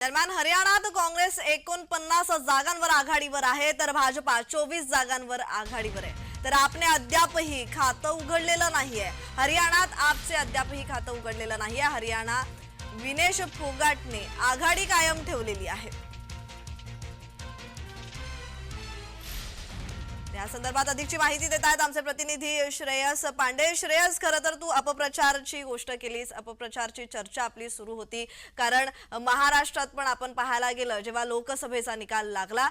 दरम्यान हरियाणात काँग्रेस एकोणपन्नास जागांवर आघाडीवर आहे तर भाजपा चोवीस जागांवर आघाडीवर आहे. तर आपने अद्यापही खातं उघडलेलं नाहीये. हरियाणात आपचे अद्यापही खातं उघडलेलं नाहीये. हरियाणा विनेश फोगाटने आघाडी कायम ठेवलेली आहे. या संदर्भात अधिकची माहिती देत आहेत आमचे प्रतिनिधी श्रेयस पांडे. श्रेयस खरं तर तू अपप्रचारची गोष्ट केलीस. अपप्रचारची चर्चा आपली सुरू होती. कारण महाराष्ट्रात पण आपण पाहायला गेलं जेव्हा लोकसभेचा निकाल लागला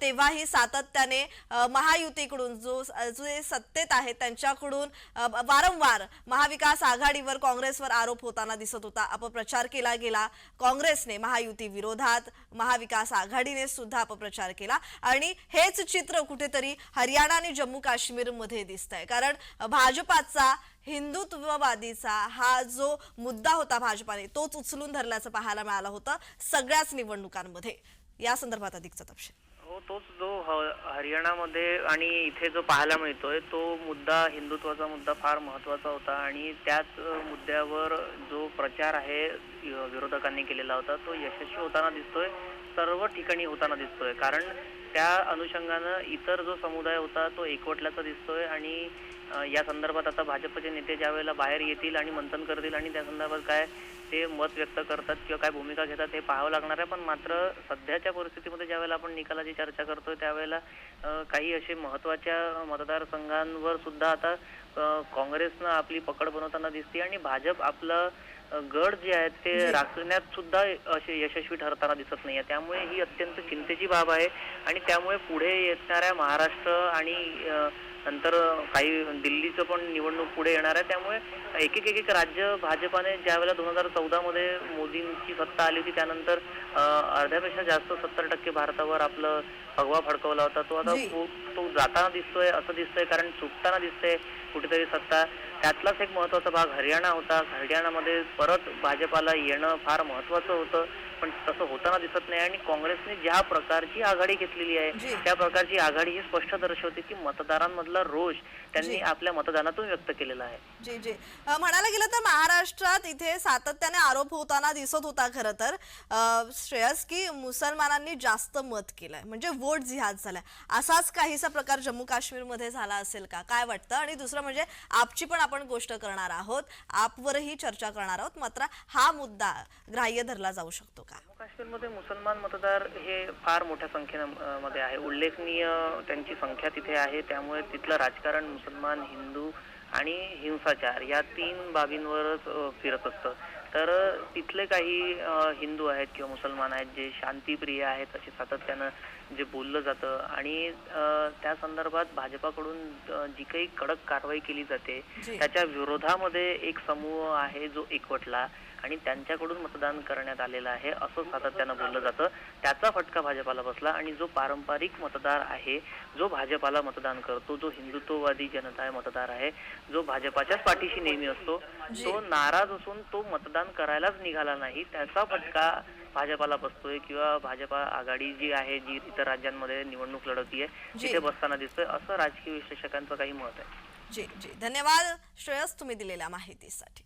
तेव्हाही सातत्याने महायुतीकडून जो जे सत्तेत आहेत त्यांच्याकडून वारंवार महाविकास आघाडीवर काँग्रेसवर आरोप होताना दिसत होता. अपप्रचार केला गेला. काँग्रेसने महायुती विरोधात महाविकास आघाडीने सुद्धा अपप्रचार केला. आणि हेच चित्र कुठेतरी हरियाणा आणि जम्मू काश्मीरमध्ये दिसत आहे कारण भाजपाचा हिंदुत्ववादीचा हा जो मुद्दा होता भाजपाने तोच उचलून धरल्याचं पाहायला मिळालं होतं सगळ्याच निवडणुकांमध्ये. या संदर्भात अधिकचा तपशील. हो तोच जो ह- हरियाणामध्ये आणि इथे जो पाहायला मिळतोय तो मुद्दा हिंदुत्वाचा मुद्दा फार महत्त्वाचा होता आणि त्याच मुद्द्यावर जो प्रचार आहे विरोधकांनी केलेला होता तो यशस्वी होताना दिसतोय सर्व ठिकाणी होताना दिसतोय. कारण त्या अनुषंगानं इतर जो समुदाय होता तो एकवटल्याचा दिसतोय आणि या संदर्भात आता भाजपचे नेते ज्या वेळेला बाहेर येतील आणि मंथन करतील आणि त्या संदर्भात काय ते मत व्यक्त करतात किंवा काय भूमिका घेतात हे पाहावं लागणार आहे. पण मात्र सध्याच्या परिस्थितीमध्ये ज्यावेळेला आपण निकालाची चर्चा करतोय त्यावेळेला काही असे महत्त्वाच्या मतदारसंघांवर सुद्धा आता काँग्रेसनं आपली पकड बनवताना दिसते आणि भाजप आपलं गड जे आहेत ते राखण्यात सुद्धा असे यशस्वी ठरताना दिसत नाहीये. त्यामुळे ही अत्यंत चिंतेची बाब आहे आणि त्यामुळे पुढे येणाऱ्या महाराष्ट्र आणि नंतर काही दिल्लीचं पण निवडणूक पुढे येणार आहे. त्यामुळे एक एक एक एक राज्य भाजपाने ज्यावेळेला दोन हजार चौदा मध्ये मोदींची सत्ता आली होती त्यानंतर अर्ध्यापेक्षा जास्त सत्तर टक्के भारतावर आपलं भगवा फडकवला होता. तो आता. तो जाताना दिसतोय असं दिसतंय कारण चुकताना दिसतंय कुठेतरी सत्ता. त्यातलाच एक महत्त्वाचा भाग हरियाणा होता. हरियाणामध्ये परत भाजपाला येणं फार महत्वाचं होतं. पण तसं होताना दिसत नाही आणि काँग्रेसने ज्या प्रकारची आघाडी घेतलेली. आहे त्या प्रकारची आघाडी ही स्पष्ट दर्शवते की मतदारांमधला रोष त्यांनी. आपल्या मतदानातून व्यक्त केलेला आहे. जी जी. म्हणायला गेलं तर महाराष्ट्रात इथे सातत्याने आरोप होताना दिसत होता खरं तर. श्रेयस की मुसलमानांनी जास्त मत केलंय. म्हणजे वोट जिहाद झालाय. असाच काहीसा प्रकार जम्मू काश्मीरमध्ये झाला असेल का? काय वाटतं? आणि दुसरं म्हणजे आपची पण आपण गोष्ट करणार आहोत आपवरही चर्चा करणार आहोत मात्र हा मुद्दा ग्राह्य धरला जाऊ शकतो का? जम्मू काश्मीरमध्ये मुसलमान मतदार हे फार मोठ्या संख्येमध्ये आहे. उल्लेखनीय त्यांची संख्या तिथे आहे. त्यामुळे तिथलं राजकारण मुसलमान हिंदू आणि हिंसाचार या तीन बाबींवरच फिरत असतं. तर तिथले काही हिंदू आहेत किंवा मुसलमान आहेत जे शांतीप्रिय आहेत असे सातत्यानं जे बोललं जातं आणि त्या संदर्भात भाजपाकडून जी काही कडक कारवाई केली जाते. त्याच्या विरोधामध्ये एक समूह आहे जो एकवटला आणि त्यांच्याकडून मतदान करण्यात आलेलं आहे असं सातत्यानं बोललं जातं त्याचा फटका भाजपाला बसला आणि जो पारंपरिक मतदार आहे जो भाजपाला मतदान करतो जो हिंदुत्ववादी जनता मतदार आहे जो भाजपाच्याच पाठीशी नेहमी असतो. तो नाराज असून तो मतदान करायलाच निघाला नाही त्याचा फटका भाजपाला बसतोय किंवा भाजपा आघाडी जी आहे जी इतर राज्यांमध्ये निवडणूक लढवतीये. तिथे बसताना दिसतोय असं राजकीय विश्लेषकांचं काही मत आहे. जी जी. धन्यवाद. श्रेयस तुम्ही दिलेल्या माहितीसाठी.